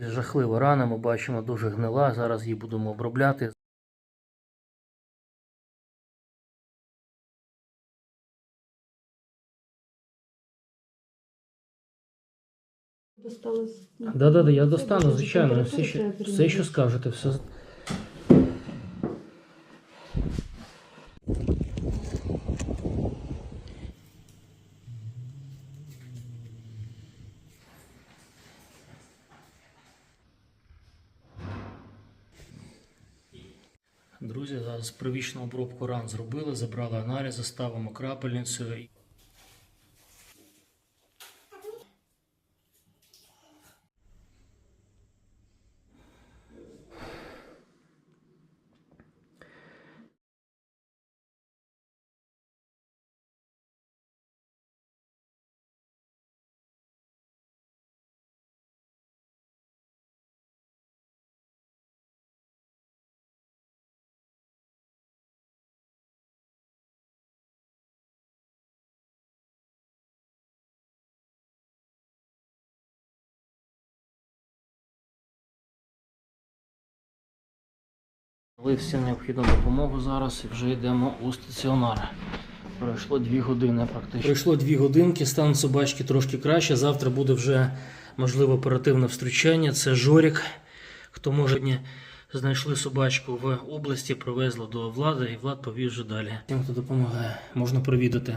Жахлива рана, ми бачимо, дуже гнила. Зараз її будемо обробляти. Досталось. Да, да, да, я достану, звичайно, все, що, все, що скажете, все. Друзі, зараз привічну обробку ран зробили, забрали аналізи, ставимо крапельницю. Дали всю необхідну допомогу зараз і вже йдемо у стаціонар. Пройшло дві години практично. Пройшло дві годинки, стан собачки трошки краще. Завтра буде вже можливо оперативне втручання. Це Жорік. Хто може знайшли собачку в області, привезли до влади, і влад повіз вже далі. Тим, хто допомагає, можна провідати